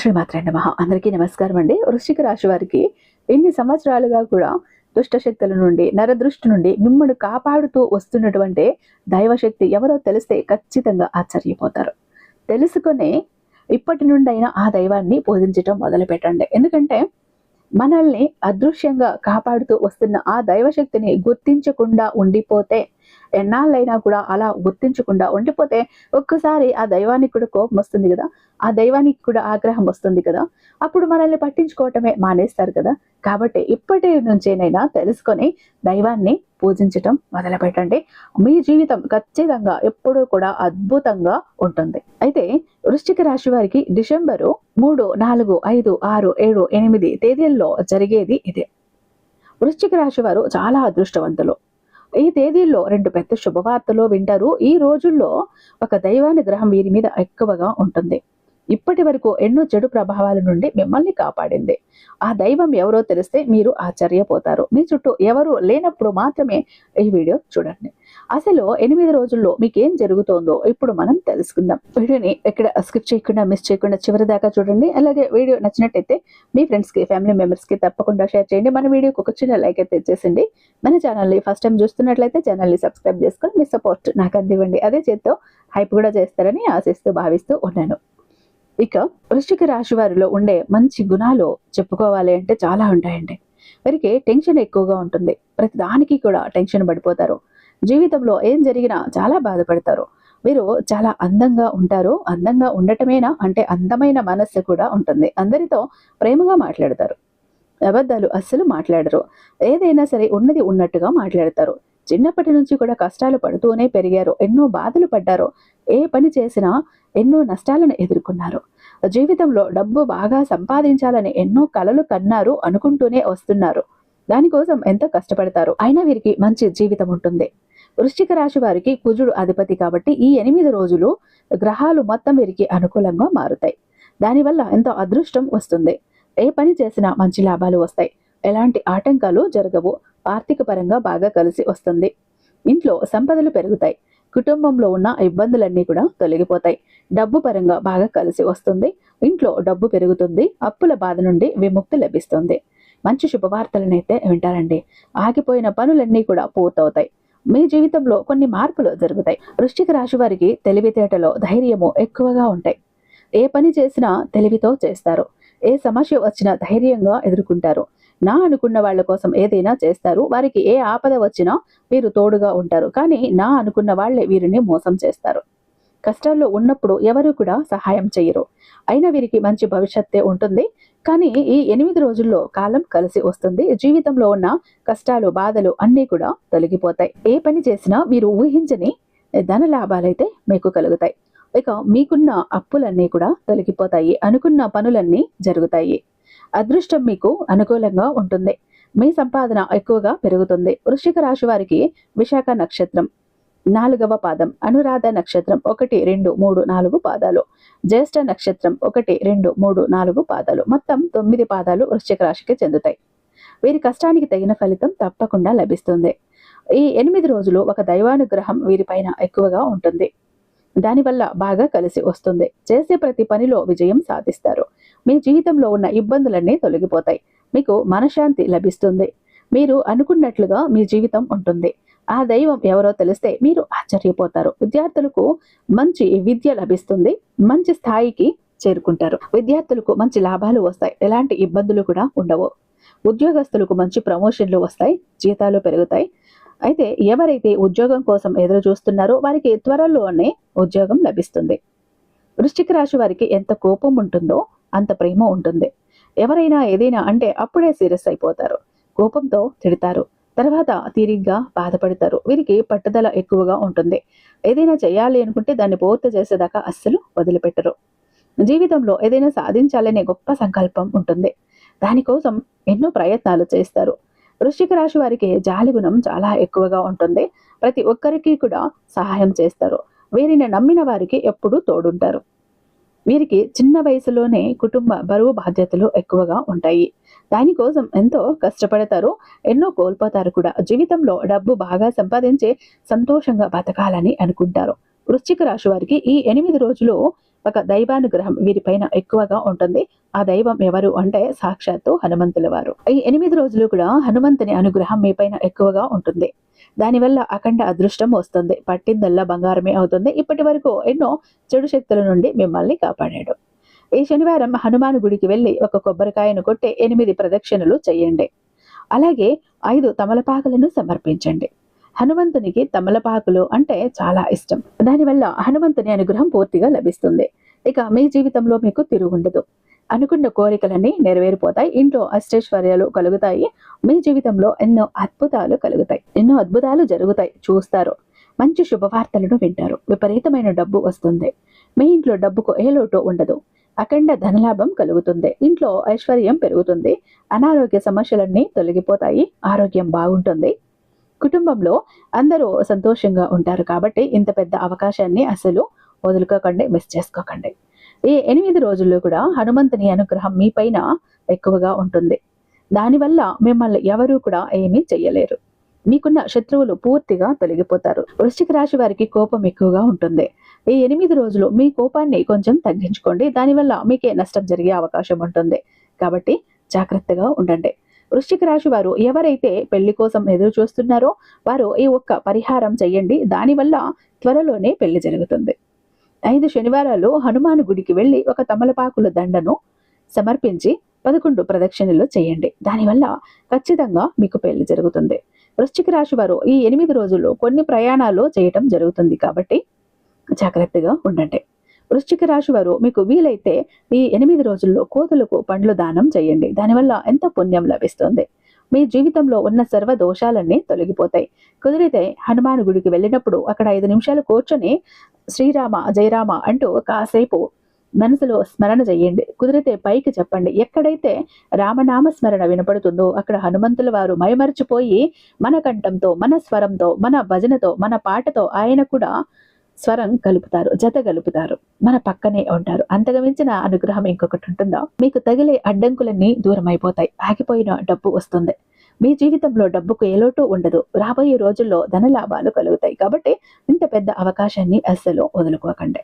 శ్రీమాత్రే నమ అందరికీ నమస్కారం అండి. వృశ్చిక రాశి వారికి ఎన్ని సంవత్సరాలుగా కూడా దుష్టశక్తుల నుండి నరదృష్టి నుండి మిమ్మల్ని కాపాడుతూ వస్తున్నటువంటి దైవశక్తి ఎవరో తెలిస్తే ఖచ్చితంగా ఆశ్చర్యపోతారు. తెలుసుకొని ఇప్పటి నుండి అయినా ఆ దైవాన్ని పూజించటం మొదలు పెట్టండి. ఎందుకంటే మనల్ని అదృశ్యంగా కాపాడుతూ వస్తున్న ఆ దైవశక్తిని గుర్తించకుండా ఉండిపోతే ఎన్నాళ్ళైనా కూడా అలా గుర్తించకుండా ఉండిపోతే ఒక్కసారి ఆ దైవానికి కూడా కోపం వస్తుంది కదా. ఆ దైవానికి కూడా ఆగ్రహం వస్తుంది కదా. అప్పుడు మనల్ని పట్టించుకోవటమే మానేస్తారు కదా. కాబట్టి ఇప్పటి నుంచేనైనా తెలుసుకొని దైవాన్ని పూజించటం మొదలు పెట్టండి మీ జీవితం ఖచ్చితంగా ఎప్పుడూ కూడా అద్భుతంగా ఉంటుంది. అయితే వృశ్చిక రాశి వారికి డిసెంబరు మూడు నాలుగు ఐదు ఆరు ఏడు ఎనిమిది తేదీల్లో జరిగేది ఇదే. వృశ్చిక రాశి వారు చాలా అదృష్టవంతులు. ఈ తేదీల్లో రెండు పెద్ద శుభవార్తలు వింటారు. ఈ రోజుల్లో ఒక దైవాన్ని గ్రహం వీరి మీద ఎక్కువగా ఉంటుంది. ఇప్పటి వరకు ఎన్నో చెడు ప్రభావాల నుండి మిమ్మల్ని కాపాడింది. ఆ దైవం ఎవరో తెలిస్తే మీరు ఆశ్చర్యపోతారు. మీ చుట్టూ ఎవరు లేనప్పుడు మాత్రమే ఈ వీడియో చూడండి. అసలు ఎనిమిది రోజుల్లో మీకేం జరుగుతోందో ఇప్పుడు మనం తెలుసుకుందాం. వీడియోని ఎక్కడ స్కిప్ చేయకుండా మిస్ చేయకుండా చివరి దాకా చూడండి. అలాగే వీడియో నచ్చినట్టయితే మీ ఫ్రెండ్స్కి ఫ్యామిలీ మెంబర్స్కి తప్పకుండా షేర్ చేయండి. మన వీడియోకి ఒక చిన్న లైక్ అయితే ఇచ్చేసింది మన ఛానల్ని ఫస్ట్ టైం చూస్తున్నట్లయితే ఛానల్ని సబ్స్క్రైబ్ చేసుకొని మీ సపోర్ట్ నాకు అందివ్వండి. అదే చేత్తో హైప్ కూడా చేస్తారని ఆశిస్తూ భావిస్తూ ఉన్నాను. ఇక వృశ్చిక రాశి వారిలో ఉండే మంచి గుణాలు చెప్పుకోవాలి అంటే చాలా ఉంటాయండి. వీరికి టెన్షన్ ఎక్కువగా ఉంటుంది. ప్రతి దానికి కూడా టెన్షన్ పడిపోతారు. జీవితంలో ఏం జరిగినా చాలా బాధపడతారు. వీరు చాలా అందంగా ఉంటారు. అందంగా ఉండటమేనా అంటే అందమైన మనస్సు కూడా ఉంటుంది. అందరితో ప్రేమగా మాట్లాడతారు. అబద్ధాలు అస్సలు మాట్లాడరు. ఏదైనా సరే ఉన్నది ఉన్నట్టుగా మాట్లాడతారు. చిన్నప్పటి నుంచి కూడా కష్టాలు పడుతూనే పెరిగారు. ఎన్నో బాధలు పడ్డారు. ఏ పని చేసినా ఎన్నో నష్టాలను ఎదుర్కొన్నారు. జీవితంలో డబ్బు బాగా సంపాదించాలని ఎన్నో కలలు కన్నారు అనుకుంటూనే వస్తున్నారు. దానికోసం ఎంతో కష్టపడతారు. అయినా వీరికి మంచి జీవితం ఉంటుంది. వృశ్చిక రాశి వారికి కుజుడు అధిపతి కాబట్టి ఈ ఎనిమిది రోజులు గ్రహాలు మొత్తం వీరికి అనుకూలంగా మారుతాయి. దానివల్ల ఎంతో అదృష్టం వస్తుంది. ఏ పని చేసినా మంచి లాభాలు వస్తాయి. ఎలాంటి ఆటంకాలు జరగవు. ఆర్థిక పరంగా బాగా కలిసి వస్తుంది. ఇంట్లో సంపదలు పెరుగుతాయి. కుటుంబంలో ఉన్న ఇబ్బందులన్నీ కూడా తొలగిపోతాయి. డబ్బు పరంగా బాగా కలిసి వస్తుంది. ఇంట్లో డబ్బు పెరుగుతుంది. అప్పుల బాధ నుండి విముక్తి లభిస్తుంది. మంచి శుభవార్తలనైతే వింటారండి. ఆగిపోయిన పనులన్నీ కూడా పూర్తవుతాయి. మీ జీవితంలో కొన్ని మార్పులు జరుగుతాయి. వృశ్చిక రాశి వారికి తెలివితేటలో ధైర్యము ఎక్కువగా ఉంటాయి. ఏ పని చేసినా తెలివితో చేస్తారు. ఏ సమస్య వచ్చినా ధైర్యంగా ఎదుర్కొంటారు. నా అనుకున్న వాళ్ళ కోసం ఏదైనా చేస్తారు. వారికి ఏ ఆపద వచ్చినా వీరు తోడుగా ఉంటారు. కానీ నా అనుకున్న వాళ్ళే వీరిని మోసం చేస్తారు. కష్టాల్లో ఉన్నప్పుడు ఎవరు కూడా సహాయం చేయరు అయినా వీరికి మంచి భవిష్యత్తే ఉంటుంది. కానీ ఈ ఎనిమిది రోజుల్లో కాలం కలిసి వస్తుంది. జీవితంలో ఉన్న కష్టాలు బాధలు అన్నీ కూడా తొలగిపోతాయి. ఏ పని చేసినా మీరు ఊహించని ధన లాభాలైతే మీకు కలుగుతాయి. ఇక మీకున్న అప్పులన్నీ కూడా తొలగిపోతాయి. అనుకున్న పనులన్నీ జరుగుతాయి. అదృష్టం మీకు అనుకూలంగా ఉంటుంది. మీ సంపాదన ఎక్కువగా పెరుగుతుంది. వృశ్చిక రాశి వారికి విశాఖ నక్షత్రం నాలుగవ పాదం అనురాధ నక్షత్రం ఒకటి రెండు మూడు నాలుగు పాదాలు జ్యేష్ఠ నక్షత్రం ఒకటి రెండు మూడు నాలుగు పాదాలు. మొత్తం తొమ్మిది పాదాలు వృశ్చిక రాశికి చెందుతాయి. వీరి కష్టానికి తగిన ఫలితం తప్పకుండా లభిస్తుంది. ఈ ఎనిమిది రోజులు ఒక దైవానుగ్రహం వీరిపైన ఎక్కువగా ఉంటుంది. దానివల్ల బాగా కలిసి వస్తుంది. చేసే ప్రతి పనిలో విజయం సాధిస్తారు. మీ జీవితంలో ఉన్న ఇబ్బందులన్నీ తొలగిపోతాయి. మీకు మనశ్శాంతి లభిస్తుంది. మీరు అనుకున్నట్లుగా మీ జీవితం ఉంటుంది. ఆ దైవం ఎవరో తెలిస్తే మీరు ఆశ్చర్యపోతారు. విద్యార్థులకు మంచి విద్య లభిస్తుంది. మంచి స్థాయికి చేరుకుంటారు. విద్యార్థులకు మంచి లాభాలు వస్తాయి. ఎలాంటి ఇబ్బందులు కూడా ఉండవు. ఉద్యోగస్తులకు మంచి ప్రమోషన్లు వస్తాయి. జీతాలు పెరుగుతాయి. అయితే ఎవరైతే ఉద్యోగం కోసం ఎదురు చూస్తున్నారో వారికి త్వరలోనే ఉద్యోగం లభిస్తుంది. వృశ్చిక రాశి వారికి ఎంత కోపం ఉంటుందో అంత ప్రేమ ఉంటుంది. ఎవరైనా ఏదైనా అంటే అప్పుడే సీరియస్ అయిపోతారు. కోపంతో తిడతారు. తర్వాత తీరిగ్గా బాధపడతారు. వీరికి పట్టుదల ఎక్కువగా ఉంటుంది. ఏదైనా చేయాలి అనుకుంటే దాన్ని పూర్తి చేసేదాకా అస్సలు వదిలిపెట్టరు. జీవితంలో ఏదైనా సాధించాలనే గొప్ప సంకల్పం ఉంటుంది. దానికోసం ఎన్నో ప్రయత్నాలు చేస్తారు. వృశ్చిక రాశి వారికి జాలి గుణం చాలా ఎక్కువగా ఉంటుంది. ప్రతి ఒక్కరికి కూడా సహాయం చేస్తారు. వీరిని నమ్మిన వారికి ఎప్పుడూ తోడుంటారు. వీరికి చిన్న వయసులోనే కుటుంబ బరువు బాధ్యతలు ఎక్కువగా ఉంటాయి. దానికోసం ఎంతో కష్టపడతారు. ఎన్నో కోల్పోతారు కూడా. జీవితంలో డబ్బు బాగా సంపాదించి సంతోషంగా బతకాలని అనుకుంటారు. వృశ్చిక రాశి వారికి ఈ ఎనిమిది రోజులు ఒక దైవానుగ్రహం వీరిపైన ఎక్కువగా ఉంటుంది. ఆ దైవం ఎవరు అంటే సాక్షాత్తు హనుమంతుల వారు. ఈ ఎనిమిది రోజులు కూడా హనుమంతుని అనుగ్రహం మీపైన ఎక్కువగా ఉంటుంది. దానివల్ల అఖండ అదృష్టం వస్తుంది. పట్టిందల్లా బంగారమే అవుతుంది. ఇప్పటి వరకు ఎన్నో చెడు శక్తుల నుండి మిమ్మల్ని కాపాడాడు. ఈ శనివారం హనుమాన్ గుడికి వెళ్ళి ఒక కొబ్బరికాయను కొట్టి ఎనిమిది ప్రదక్షిణలు చేయండి. అలాగే ఐదు తమలపాకులను సమర్పించండి. హనుమంతునికి తమలపాకులు అంటే చాలా ఇష్టం. దానివల్ల హనుమంతుని అనుగ్రహం పూర్తిగా లభిస్తుంది. ఇక మీ జీవితంలో మీకు తిరుగుండదు అనుకున్న కోరికలన్నీ నెరవేరిపోతాయి. ఇంట్లో అష్టైశ్వర్యాలు కలుగుతాయి. మీ జీవితంలో ఎన్నో అద్భుతాలు కలుగుతాయి. ఎన్నో అద్భుతాలు జరుగుతాయి. చూస్తారు. మంచి శుభవార్తలను వింటారు. విపరీతమైన డబ్బు వస్తుంది. మీ ఇంట్లో డబ్బుకు ఏ లోటు ఉండదు. అఖండ ధనలాభం కలుగుతుంది. ఇంట్లో ఐశ్వర్యం పెరుగుతుంది. అనారోగ్య సమస్యలన్నీ తొలగిపోతాయి. ఆరోగ్యం బాగుంటుంది. కుటుంబంలో అందరూ సంతోషంగా ఉంటారు కాబట్టి ఇంత పెద్ద అవకాశాన్ని అసలు వదులుకోకండి మిస్ చేసుకోకండి. ఈ ఎనిమిది రోజుల్లో కూడా హనుమంతుని అనుగ్రహం మీ పైన ఎక్కువగా ఉంటుంది. దానివల్ల మిమ్మల్ని ఎవరూ కూడా ఏమీ చెయ్యలేరు. మీకున్న శత్రువులు పూర్తిగా తొలగిపోతారు. వృశ్చిక రాశి వారికి కోపం ఎక్కువగా ఉంటుంది. ఈ ఎనిమిది రోజులు మీ కోపాన్ని కొంచెం తగ్గించుకోండి. దానివల్ల మీకే నష్టం జరిగే అవకాశం ఉంటుంది. కాబట్టి జాగ్రత్తగా ఉండండి. వృశ్చిక రాశి వారు ఎవరైతే పెళ్ళి కోసం ఎదురు చూస్తున్నారో వారు ఈ ఒక్క పరిహారం చేయండి దానివల్ల త్వరలోనే పెళ్ళి జరుగుతుంది. ఐదు శనివారాలు హనుమాను గుడికి వెళ్ళి ఒక తమలపాకుల దండను సమర్పించి పదకొండు ప్రదక్షిణలు చేయండి దానివల్ల ఖచ్చితంగా మీకు పెళ్ళి జరుగుతుంది. వృశ్చిక రాశి వారు ఈ ఎనిమిది రోజుల్లో కొన్ని ప్రయాణాలు చేయటం జరుగుతుంది కాబట్టి జాగ్రత్తగా ఉండండి. వృశ్చిక రాశి వారు మీకు వీలైతే ఈ ఎనిమిది రోజుల్లో కోతులకు పండ్లు దానం చేయండి. దానివల్ల ఎంత పుణ్యం లభిస్తుంది? మీ జీవితంలో ఉన్న సర్వ దోషాలన్నీ తొలగిపోతాయి. కుదిరితే హనుమాన్ గుడికి వెళ్ళినప్పుడు అక్కడ ఐదు నిమిషాలు కూర్చొని శ్రీరామ జయరామ అంటూ కాసేపు మనసులో స్మరణ చేయండి. కుదిరితే పైకి చెప్పండి. ఎక్కడైతే రామనామ స్మరణ వినపడుతుందో అక్కడ హనుమంతుల వారు మైమరిచిపోయి మన కంఠంతో మన స్వరంతో మన భజనతో మన పాటతో ఆయన కూడా స్వరం కలుపుతారు జత కలుపుతారు మన పక్కనే ఉంటారు. అంతగమించిన అనుగ్రహం ఇంకొకటి ఉంటుందా? మీకు తగిలే అడ్డంకులన్నీ దూరం అయిపోతాయి ఆగిపోయిన డబ్బు వస్తుంది. మీ జీవితంలో డబ్బుకు ఏ లోటు ఉండదు. రాబోయే రోజుల్లో ధన లాభాలు కలుగుతాయి. కాబట్టి ఇంత పెద్ద అవకాశాన్ని అస్సలు వదులుకోకండి.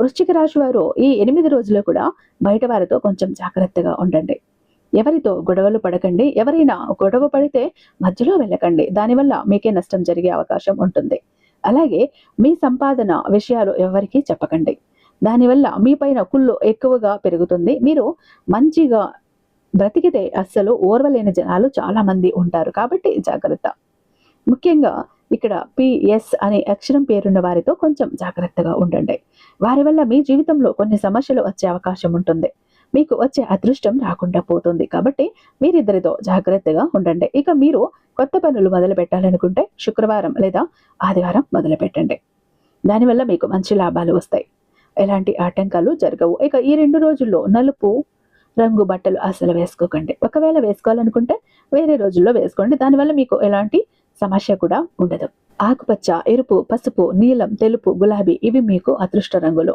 వృశ్చిక రాశి వారు ఈ ఎనిమిది రోజులు కూడా బయట వారితో కొంచెం జాగ్రత్తగా ఉండండి. ఎవరితో గొడవలు పడకండి. ఎవరైనా గొడవ పడితే మధ్యలో వెళ్ళకండి. దానివల్ల మీకే నష్టం జరిగే అవకాశం ఉంటుంది. అలాగే మీ సంపాదన విషయాలు ఎవరికీ చెప్పకండి. దానివల్ల మీ పైన కుళ్ళు ఎక్కువగా పెరుగుతుంది. మీరు మంచిగా బ్రతికితే అస్సలు ఓర్వలేని జనాలు చాలామంది ఉంటారు. కాబట్టి జాగ్రత్త. ముఖ్యంగా ఇక్కడ పిఎస్ అనే అక్షరం పేరున్న వారితో కొంచెం జాగ్రత్తగా ఉండండి. వారి వల్ల మీ జీవితంలో కొన్ని సమస్యలు వచ్చే అవకాశం ఉంటుంది. మీకు వచ్చే అదృష్టం రాకుండా పోతుంది. కాబట్టి మీరిద్దరితో జాగ్రత్తగా ఉండండి. ఇక మీరు కొత్త పనులు మొదలు పెట్టాలనుకుంటే శుక్రవారం లేదా ఆదివారం మొదలు పెట్టండి. దానివల్ల మీకు మంచి లాభాలు వస్తాయి. ఎలాంటి ఆటంకాలు జరగవు. ఇక ఈ రెండు రోజుల్లో నలుపు రంగు బట్టలు అసలు వేసుకోకండి. ఒకవేళ వేసుకోవాలనుకుంటే వేరే రోజుల్లో వేసుకోండి. దానివల్ల మీకు ఎలాంటి సమస్య కూడా ఉండదు. ఆకుపచ్చ ఎరుపు పసుపు నీలం తెలుపు గులాబీ ఇవి మీకు అదృష్ట రంగులు.